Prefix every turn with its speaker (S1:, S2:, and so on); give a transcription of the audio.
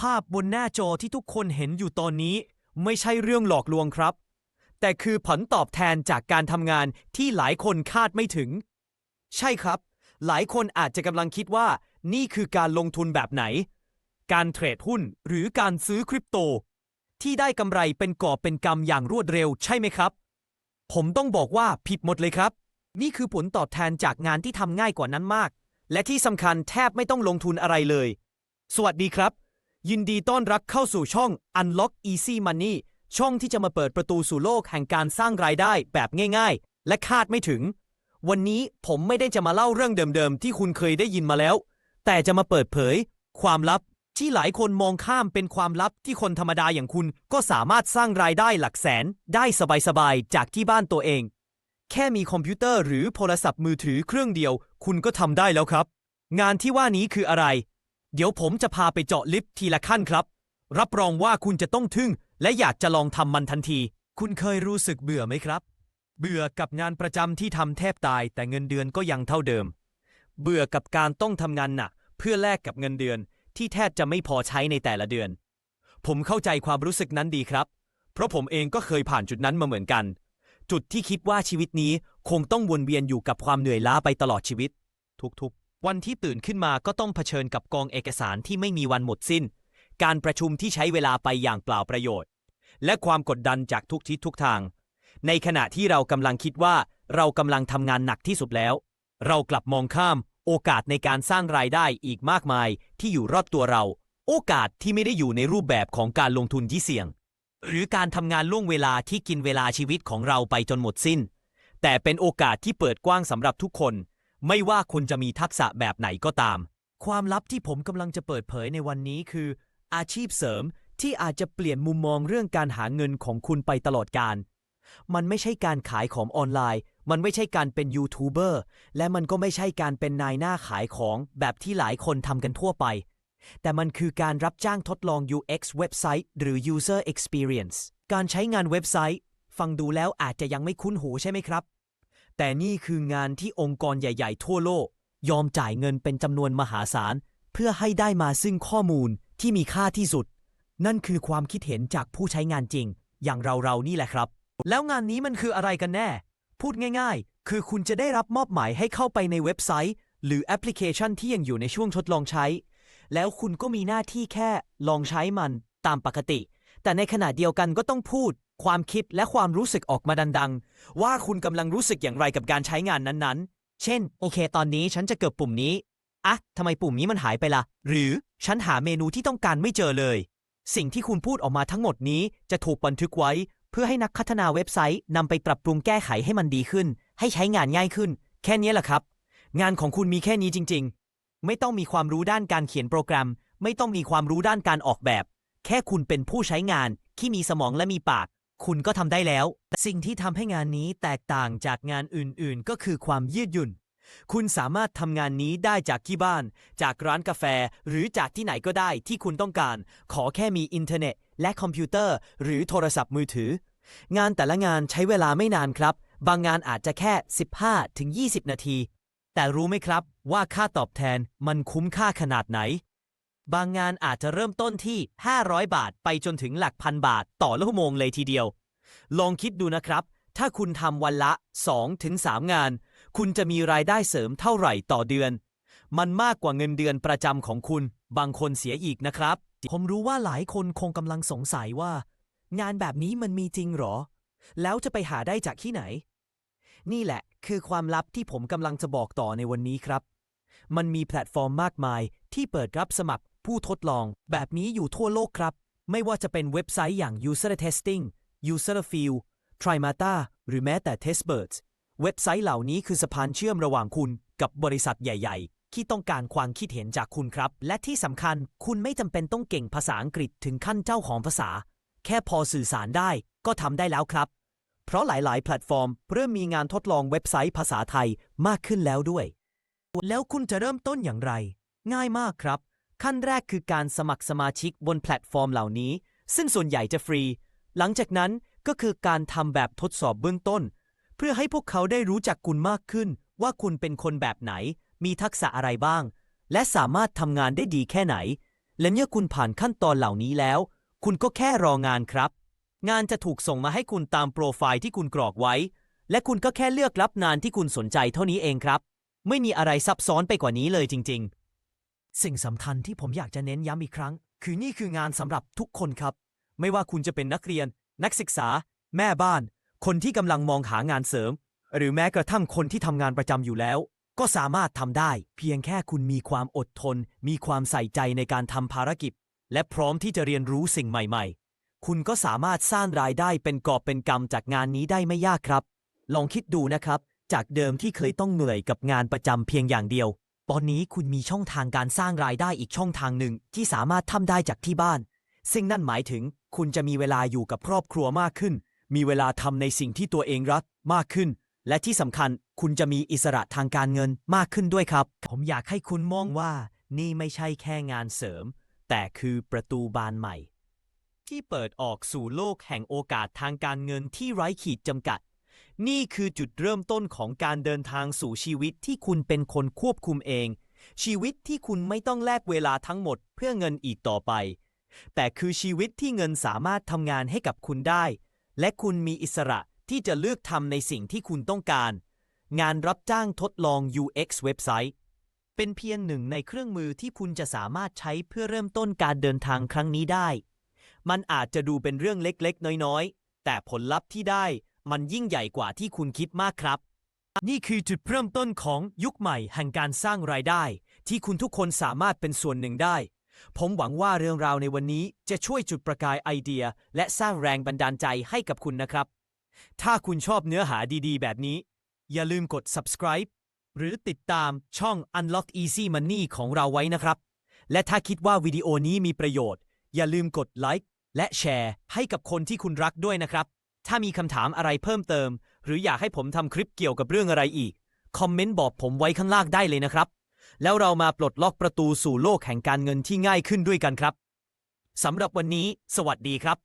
S1: ภาพบนหน้าจอที่ทุกคนเห็นอยู่ตอนนี้ ไม่ใช่เรื่องหลอกลวงครับ แต่คือผลตอบแทนจากการทำงานที่หลายคนคาดไม่ถึง ใช่ครับ หลายคนอาจจะกำลังคิดว่า นี่คือการลงทุนแบบไหน การเทรดหุ้นหรือการซื้อคริปโต ที่ได้กำไรเป็นกอบเป็นกำอย่างรวดเร็วใช่ไหมครับ ผมต้องบอกว่าผิดหมดเลยครับ นี่คือผลตอบแทนจากงานที่ทำง่ายกว่านั้นมาก และที่สำคัญแทบไม่ต้องลงทุนอะไรเลย สวัสดีครับ ยินดีต้อนรับเข้าสู่ช่อง Unlock Easy Money ช่องที่จะมาเปิดประตูสู่โลกแห่งการสร้างรายได้แบบง่ายๆ และคาดไม่ถึง วันนี้ผมไม่ได้จะมาเล่าเรื่องเดิมๆ ที่คุณเคยได้ยินมาแล้ว แต่จะมาเปิดเผย ความลับที่หลายคนมองข้ามเป็นความลับที่คนธรรมดาอย่างคุณก็สามารถสร้างรายได้หลักแสนได้สบายๆ จากที่บ้านตัวเอง แค่มีคอมพิวเตอร์หรือโทรศัพท์มือถือเครื่องเดียว คุณก็ทำได้แล้วครับ งานที่ว่านี้คืออะไร เดี๋ยวผมจะพาไปเจาะลิฟต์ทีละขั้นครับ รับรองว่าคุณจะต้องทึ่ง และอยากจะลองทำมันทันที คุณเคยรู้สึกเบื่อไหมครับ เบื่อกับงานประจำที่ทำแทบตาย แต่เงินเดือนก็ยังเท่าเดิม เบื่อกับการต้องทำงานหนักเพื่อแลกกับเงินเดือน ที่แทบจะไม่พอใช้ในแต่ละเดือน ผมเข้าใจความรู้สึกนั้นดีครับ เพราะผมเองก็เคยผ่านจุดนั้นมาเหมือนกัน จุดที่คิดว่าชีวิตนี้คงต้องวนเวียนอยู่กับความเหนื่อยล้าไปตลอดชีวิต ทุกๆ วันที่ตื่นขึ้นมาก็ต้องเผชิญกับกองเอกสารที่ไม่มีวันหมดสิ้น การประชุมที่ใช้เวลาไปอย่างเปล่าประโยชน์ และความกดดันจากทุกทิศทุกทาง ในขณะที่เรากำลังคิดว่าเรากำลังทำงานหนักที่สุดแล้ว เรากลับมองข้ามโอกาสในการสร้างรายได้อีกมากมายที่อยู่รอบตัวเรา โอกาสที่ไม่ได้อยู่ในรูปแบบของการลงทุนที่เสี่ยง หรือการทำงานล่วงเวลาที่กินเวลาชีวิตของเราไปจนหมดสิ้น แต่เป็นโอกาสที่เปิดกว้างสำหรับทุกคน ไม่ว่าคุณจะมีทักษะแบบไหนก็ตาม ความลับที่ผมกำลังจะเปิดเผยในวันนี้คือ อาชีพเสริมที่อาจจะเปลี่ยนมุมมองเรื่องการหาเงินของคุณไปตลอดการ มันไม่ใช่การขายของออนไลน์ มันไม่ใช่การเป็นยูทูบเบอร์และมันก็ไม่ใช่การเป็นนายหน้าขายของแบบที่หลายคนทำกันทั่วไป แต่มันคือการรับจ้างทดลอง UX เว็บไซต์หรือ User Experience การใช้งานเว็บไซต์ ฟังดูแล้วอาจจะยังไม่คุ้นหูใช่ไหมครับ แต่นี่คืองานที่องค์กรใหญ่ ๆ ทั่วโลก ยอมจ่ายเงินเป็นจำนวนมหาศาล เพื่อให้ได้มาซึ่งข้อมูลที่มีค่าที่สุด นั่นคือความคิดเห็นจากผู้ใช้งานจริง อย่างเราๆนี่แหละครับ แล้วงานนี้มันคืออะไรกันแน่ พูดง่ายๆ คือคุณจะได้รับมอบหมายให้เข้าไปในเว็บไซต์ หรือแอปพลิเคชันที่ยังอยู่ในช่วงทดลองใช้ แล้วคุณก็มีหน้าที่แค่ลองใช้มันตามปกติ แต่ในขณะเดียวกันก็ต้องพูด ความคิดและความรู้สึกออกมาดังๆ ว่าคุณกำลังรู้สึกอย่างไรกับการใช้งานนั้นๆ เช่น โอเค ตอนนี้ฉันจะเกิดปุ่มนี้ อะทำไมปุ่มนี้มันหายไปละ่ะ หรือฉันหาเมนูที่ต้องการไม่เจอเลย สิ่งที่คุณพูดออกมาทั้งหมดนี้จะถูกบันทึกไว้ เพื่อให้นักพัฒนาเว็บไซต์นำไปปรับปรุงแก้ไขให้มันดีขึ้น ให้ใช้งานง่ายขึ้น แค่นี้แหละครับ งานของคุณมีแค่นี้จริง ๆ ไม่ต้องมีความรู้ด้านการเขียนโปรแกรม ไม่ต้องมีความรู้ด้านการออกแบบ แค่คุณเป็นผู้ใช้งานที่มีสมองและมีปาก คุณก็ทำได้แล้วแต่สิ่งที่ทำให้งานนี้แตกต่างจากงานอื่นๆ ก็คือความยืดหยุ่น คุณสามารถทำงานนี้ได้จากที่บ้าน จากร้านกาแฟ หรือจากที่ไหนก็ได้ที่คุณต้องการ ขอแค่มีอินเทอร์เน็ต และคอมพิวเตอร์ หรือโทรศัพท์มือถือ งานแต่ละงานใช้เวลาไม่นานครับ บางงานอาจจะแค่ 15ถึง20 นาที แต่รู้ไหมครับว่าค่าตอบแทนมันคุ้มค่าขนาดไหน บางงานอาจจะเริ่มต้นที่ 500 บาทไปจนถึงหลักพันบาทต่อละชั่วโมงเลยทีเดียว ลองคิดดูนะครับ ถ้าคุณทำวันละ 2-3 งาน คุณจะมีรายได้เสริมเท่าไหร่ต่อเดือน มันมากกว่าเงินเดือนประจำของคุณ บางคนเสียอีกนะครับ ผมรู้ว่าหลายคนคงกำลังสงสัยว่า งานแบบนี้มันมีจริงหรอ แล้วจะไปหาได้จากที่ไหน นี่แหละคือความลับที่ผมกำลังจะบอกต่อในวันนี้ครับ มันมีแพลตฟอร์มมากมายที่เปิดรับสมัคร ผู้ทดลองแบบนี้อยู่ทั่วโลกครับ ไม่ว่าจะเป็นเว็บไซต์อย่าง User Testing User Feel Trimata หรือแม้แต่ Testbirds เว็บไซต์เหล่านี้คือสะพานเชื่อมระหว่างคุณกับบริษัทใหญ่ ๆ ที่ต้องการความคิดเห็นจากคุณครับ และที่สำคัญคุณไม่จำเป็นต้องเก่งภาษาอังกฤษถึงขั้นเจ้าของภาษา แค่พอสื่อสารได้ก็ทำได้แล้วครับ เพราะหลายๆ แพลตฟอร์ม เริ่มมีงานทดลองเว็บไซต์ภาษาไทยมากขึ้นแล้วด้วย แล้วคุณจะเริ่มต้นอย่างไร ง่ายมากครับ ขั้นแรกคือการสมัครสมาชิกบนแพลตฟอร์มเหล่านี้ ซึ่งส่วนใหญ่จะฟรี หลังจากนั้นก็คือการทำแบบทดสอบเบื้องต้น เพื่อให้พวกเขาได้รู้จักคุณมากขึ้น ว่าคุณเป็นคนแบบไหน มีทักษะอะไรบ้าง และสามารถทำงานได้ดีแค่ไหน และเมื่อคุณผ่านขั้นตอนเหล่านี้แล้ว คุณก็แค่รองานครับ งานจะถูกส่งมาให้คุณตามโปรไฟล์ที่คุณกรอกไว้ และคุณก็แค่เลือกรับงานที่คุณสนใจเท่านี้เองครับ ไม่มีอะไรซับซ้อนไปกว่านี้เลยจริง ๆ สิ่งสำคัญที่ผมอยากจะเน้นย้ำอีกครั้ง คือนี่คืองานสำหรับทุกคนครับ ไม่ว่าคุณจะเป็นนักเรียน นักศึกษา แม่บ้าน คนที่กำลังมองหางานเสริม หรือแม้กระทั่งคนที่ทำงานประจำอยู่แล้ว ก็สามารถทำได้ เพียงแค่คุณมีความอดทน มีความใส่ใจในการทำภารกิจ และพร้อมที่จะเรียนรู้สิ่งใหม่ ๆ คุณก็สามารถสร้างรายได้เป็นกอบเป็นกำจากงานนี้ได้ไม่ยากครับ ลองคิดดูนะครับ จากเดิมที่เคยต้องเหนื่อยกับงานประจำเพียงอย่างเดียว ตอนนี้คุณมีช่องทางการสร้างรายได้อีกช่องทางหนึ่งที่สามารถทำได้จากที่บ้าน ซึ่งนั่นหมายถึงคุณจะมีเวลาอยู่กับครอบครัวมากขึ้น มีเวลาทำในสิ่งที่ตัวเองรักมากขึ้น และที่สำคัญคุณจะมีอิสระทางการเงินมากขึ้นด้วยครับ ผมอยากให้คุณมองว่านี่ไม่ใช่แค่งานเสริม แต่คือประตูบานใหม่ ที่เปิดออกสู่โลกแห่งโอกาสทางการเงินที่ไร้ขีดจำกัด นี่คือจุดเริ่มต้นของการเดินทางสู่ชีวิตที่คุณเป็นคนควบคุมเอง ชีวิตที่คุณไม่ต้องแลกเวลาทั้งหมดเพื่อเงินอีกต่อไป แต่คือชีวิตที่เงินสามารถทำงานให้กับคุณได้ และคุณมีอิสระที่จะเลือกทำในสิ่งที่คุณต้องการ งานรับจ้างทดลอง UX เว็บไซต์ เป็นเพียงหนึ่งในเครื่องมือที่คุณจะสามารถใช้เพื่อเริ่มต้นการเดินทางครั้งนี้ได้ มันอาจจะดูเป็นเรื่องเล็กๆ น้อยๆ แต่ผลลัพธ์ที่ได้ มันยิ่งใหญ่กว่าที่คุณคิดมากครับ นี่คือจุดเริ่มต้นของยุคใหม่แห่งการสร้างรายได้ ที่คุณทุกคนสามารถเป็นส่วนหนึ่งได้ ผมหวังว่าเรื่องราวในวันนี้จะช่วยจุดประกายไอเดีย และสร้างแรงบันดาลใจให้กับคุณนะครับ ถ้าคุณชอบเนื้อหาดีๆ แบบนี้ อย่าลืมกด subscribe หรือติดตามช่อง Unlock Easy Money ของเราไว้นะครับ และถ้าคิดว่าวิดีโอนี้มีประโยชน์ อย่าลืมกดไลค์และแชร์ให้กับคนที่คุณรักด้วยนะครับ ถ้ามีคำถามอะไรเพิ่มเติม หรืออยากให้ผมทำคลิปเกี่ยวกับเรื่องอะไรอีก คอมเมนต์บอกผมไว้ข้างล่างได้เลยนะครับ แล้วเรามาปลดล็อกประตูสู่โลกแห่งการเงินที่ง่ายขึ้นด้วยกันครับสำหรับวันนี้ สวัสดีครับ